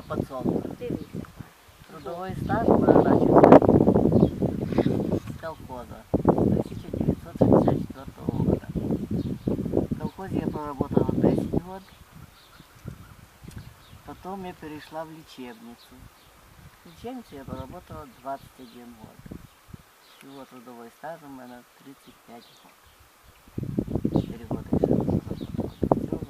Дивлюся на подсолнух. Трудовой стаж мене начався з колхоза 1964 года. В колхозе я проработала 10 год. Потом я перешла в лечебницу. В лечебнице я проработала 21 год. Всего трудовой стаж у меня 35 год. 4 года еще работала. Всего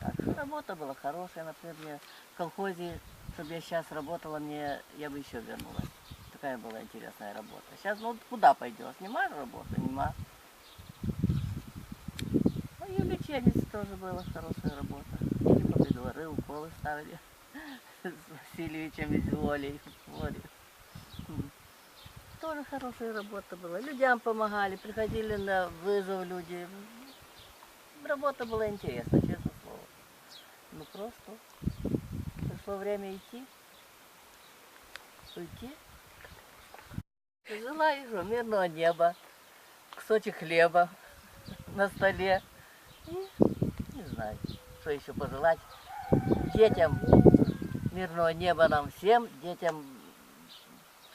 так что работа была хорошая, например, мне в колхозе, чтобы я сейчас работала, мне я бы еще вернулась. Такая была интересная работа. Сейчас, ну куда пойдешь? Нема работы, нема. Ну и в лечебнице тоже была хорошая работа. Или по дворы, уколы ставили с Васильевичем из. М. Тоже хорошая работа была. Людям помогали, приходили на вызов люди. Работа была интересна, честно слово. Ну просто пришло время идти. Уйти. Желаю что, мирного неба, кусочек хлеба на столе. И не знаю, что еще пожелать. Детям мирного неба нам всем, детям,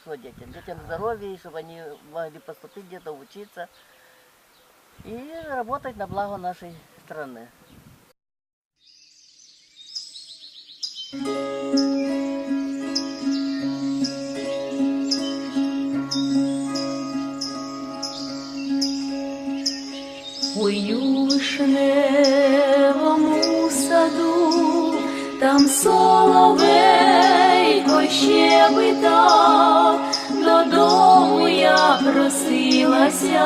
что детям? Детям здоровья, чтобы они могли поступить где-то, учиться и работать на благо нашей страны. У вишневому саду, там соловейко щебетав, додому я просилася,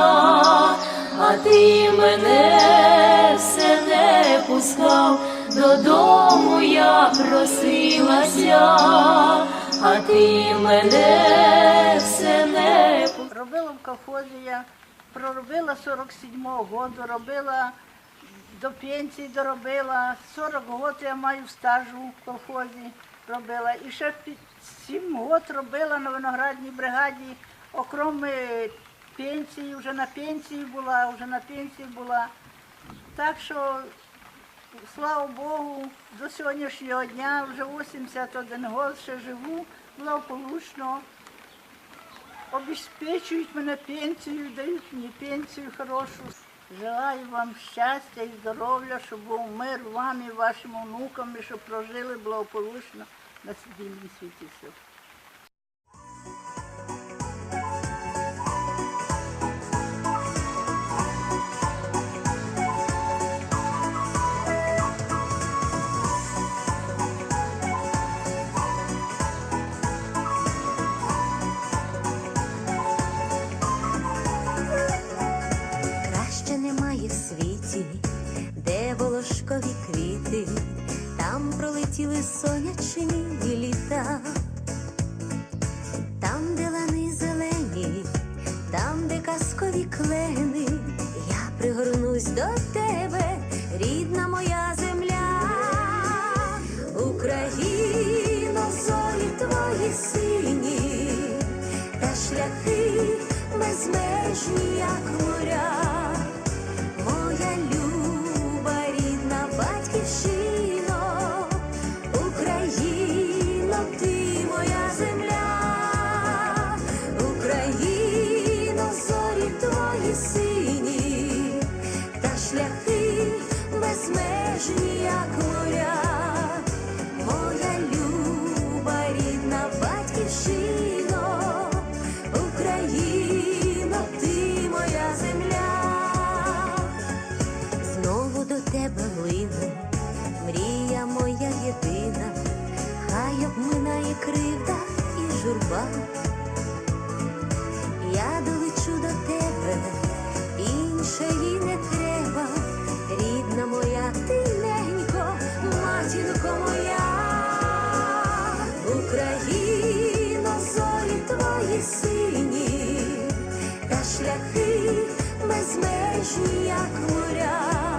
а ти мене все не пускав, додому я просилася, а ти мене все не. Робила в колхозі я, проробила 47-го року, робила до пенсії доробила, 40 років я маю стажу в колхозі робила. І ще 7 років робила на виноградній бригаді, окрім пенсії, вже на пенсії була, вже на пенсії була. Так що, слава Богу, до сьогоднішнього дня вже 81 год ще живу благополучно обезпечують мене пенсію, дають мені пенсію хорошу. Желаю вам щастя і здоров'я, щоб був мир вам і вашим онукам, і щоб прожили благополучно на цивільній світі. Немає світі, де волошкові квіти, там пролетіли сонячні літа, там, де лани зелені, там, де казкові клени, я пригорнусь до тебе, рідна моя земля, Україно, зорі твої сині, та шляхи безмежні, як моря. Безмежні, як моя люба рідна батьківщино, Україно, ти моя земля. Знову до тебе лину, мрія моя єдина, хай обминає кривда і журба. Я долечу до тебе, іншої не треба, рідна моя тиненько, матінко моя, зорі твої сині, та шляхи безмежні, як моря.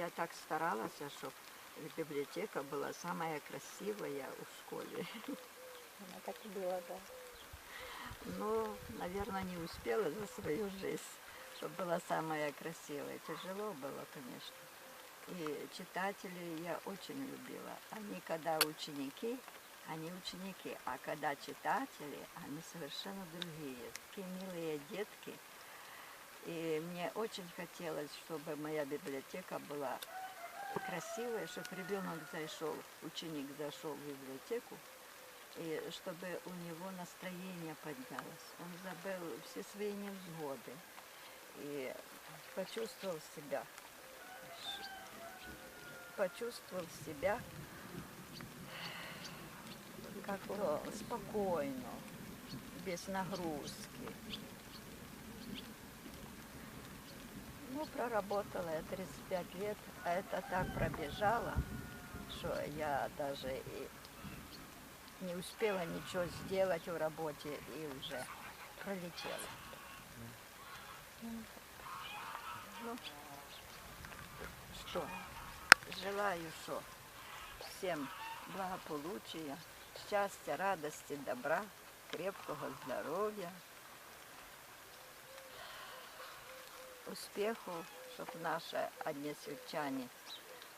я так старалась, а чтобы библиотека была самая красивая в школе. Она так и была, да. Ну, наверное, не успела за свою жизнь, чтобы была самая красивая. Тяжело было, конечно. И читателей я очень любила. Они когда ученики, они ученики, а когда читатели, они совершенно другие. Такие милые детки – и мне очень хотелось, чтобы моя библиотека была красивая, чтобы ребенок зашел, ученик зашел в библиотеку, и чтобы у него настроение поднялось. Он забыл все свои невзгоды и почувствовал себя, почувствовал себя как-то спокойно, без нагрузки. Ну, проработала я 35 лет, а это так пробежало, что я даже и не успела ничего сделать в работе и уже пролетела. Ну, что, желаю, что всем благополучия, счастья, радости, добра, крепкого здоровья. успеху, чтобы наши односельчане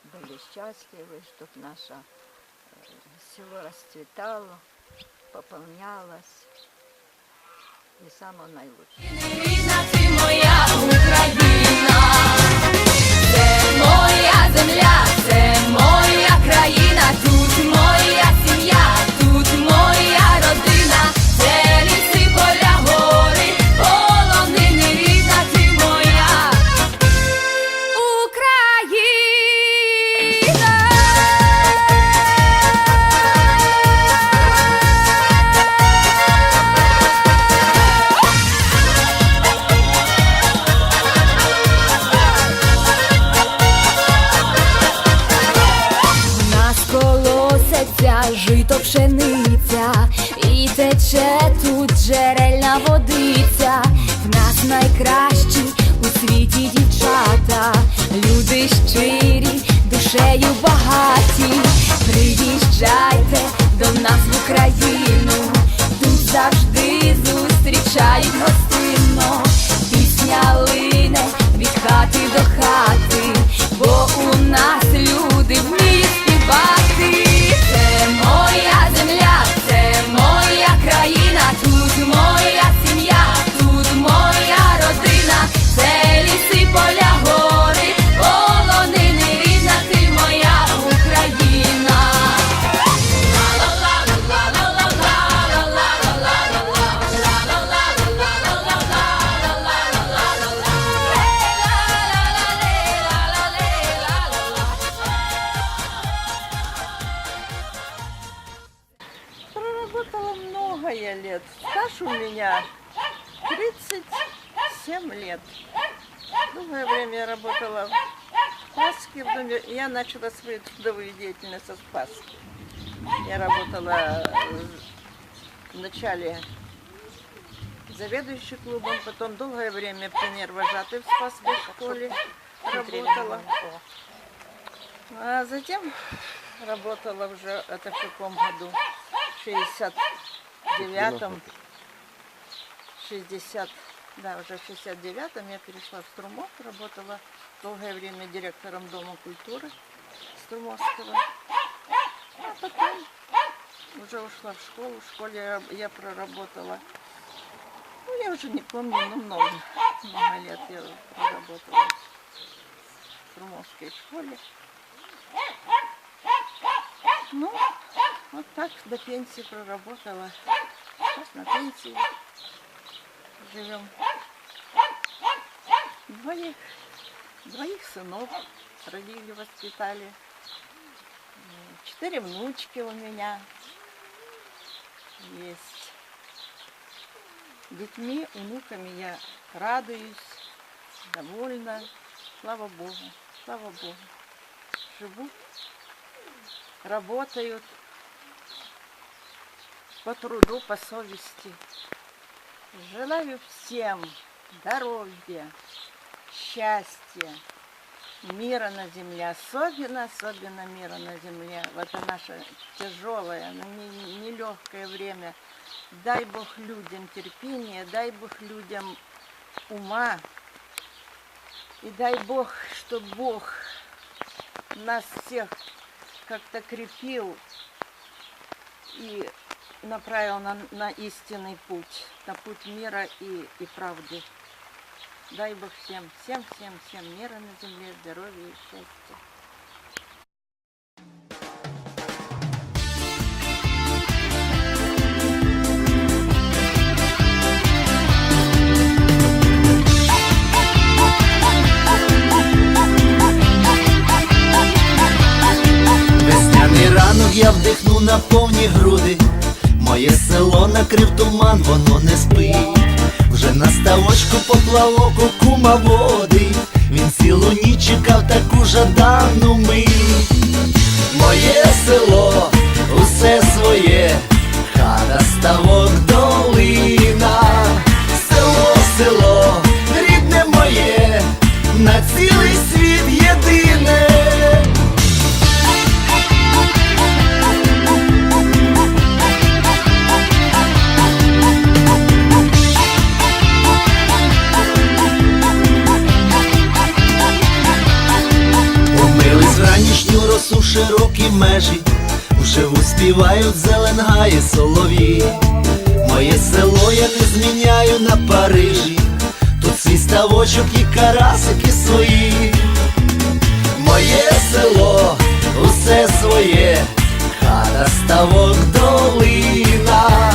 были счастливы, чтобы наше э, село расцветало, пополнялось. И самое наилучшее. Зустрічають гостинно, пісня лине від хати до хати, бо у нас люди. 37 лет. Долгое время я работала в Спаске. в доме. Я начала свою трудовую деятельность со Спаски. Я работала э, вначале заведующей клубом, потом долгое время пионер-вожатой в Спасской школе работала. А затем работала уже, это в каком году? В 69-м, 60, да, уже в 69-м я перешла в Струмок, работала долгое время директором Дома культуры Струмовского. А потом уже ушла в школу. В школе я, проработала, ну, я уже не помню, но много, много лет я проработала в Струмовской школе. Ну, вот так до пенсии проработала. Сейчас на пенсии живем. Двоих, двоих сынов родили, воспитали. Четыре внучки у меня есть. Детьми, внуками я радуюсь, довольна. Слава Богу, слава Богу. Живут, работают по труду, по совести. Желаю всем здоровья, счастья, мира на земле, особенно, особенно мира на земле. В это наше тяжелое, нелегкое время. Дай Бог людям терпения, дай Бог людям ума. И дай Бог, чтобы Бог нас всех как-то крепил и направил на, на истинный путь, на путь мира и, и правды. Дай Бог всем, всем, всем, всем мира на земле, здоровья и счастья. Я вдихну на повні груди. Моє село накрив туман, воно не спить. Вже на ставочку поплавок у кума води. Він цілу ніч чекав таку жадану мить. Моє село, усе своє, хата ставок долина. Село, село, рідне моє, на широкі межі, вже успівають зелен гаї солові. Моє село я не зміняю на Парижі, тут свій ставочок і карасики свої. Моє село, усе своє, хата ставок долина,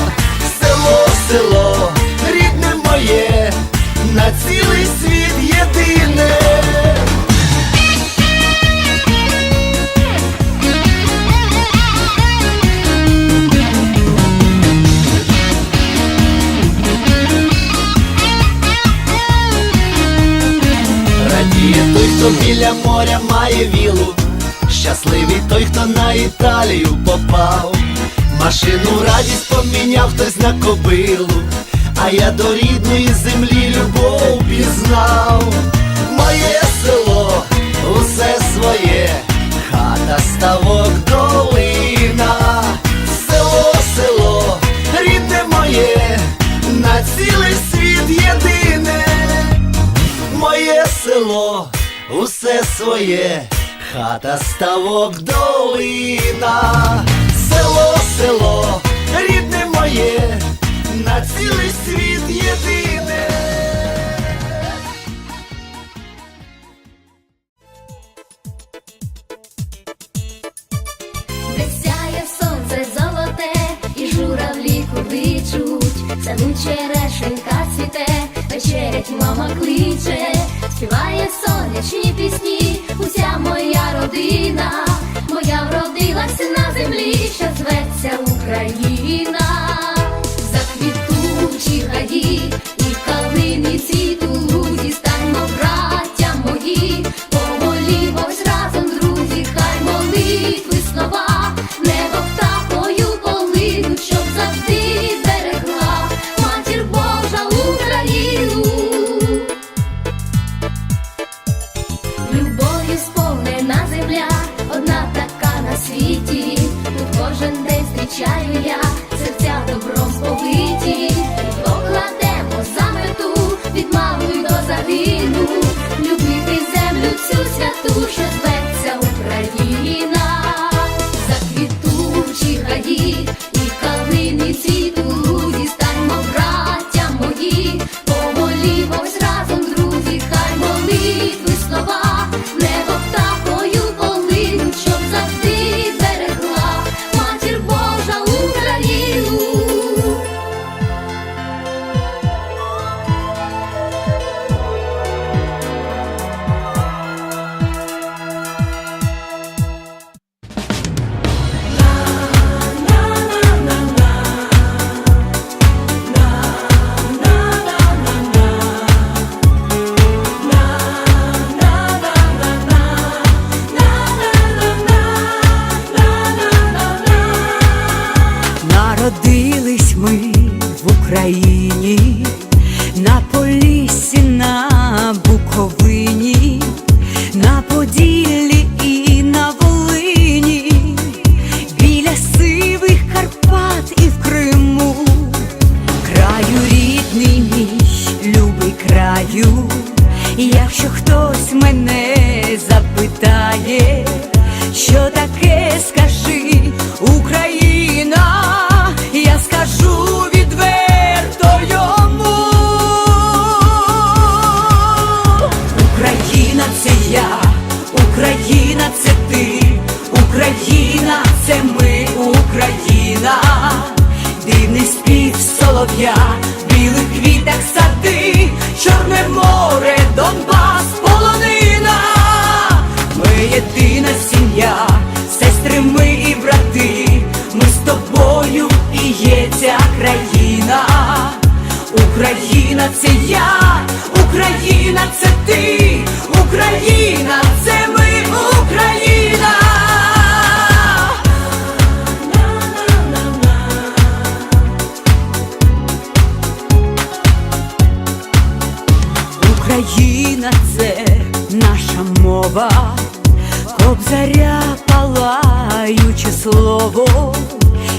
село, село, рідне моє, на цілий світ єдине. Хто біля моря має вілу, щасливий той, хто на Італію попав. Машину радість поміняв хтось на кобилу, а я до рідної землі любов пізнав. Моє село, усе своє, хата ставок долина, село, село, рідне моє, на цілий світ єдине моє село, усе своє, хата ставок долина, село, село, рідне моє, на цілий світ єдине. Де сонце золоте, і журавлі кличуть, саду черешенька цвіте, вечерять мама кличе, співає сонячні пісні, уся моя родина, моя вродилася на землі, що зветься Україна, заквітучі Україні,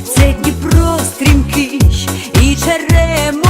це Дніпро стрімкий і черемош,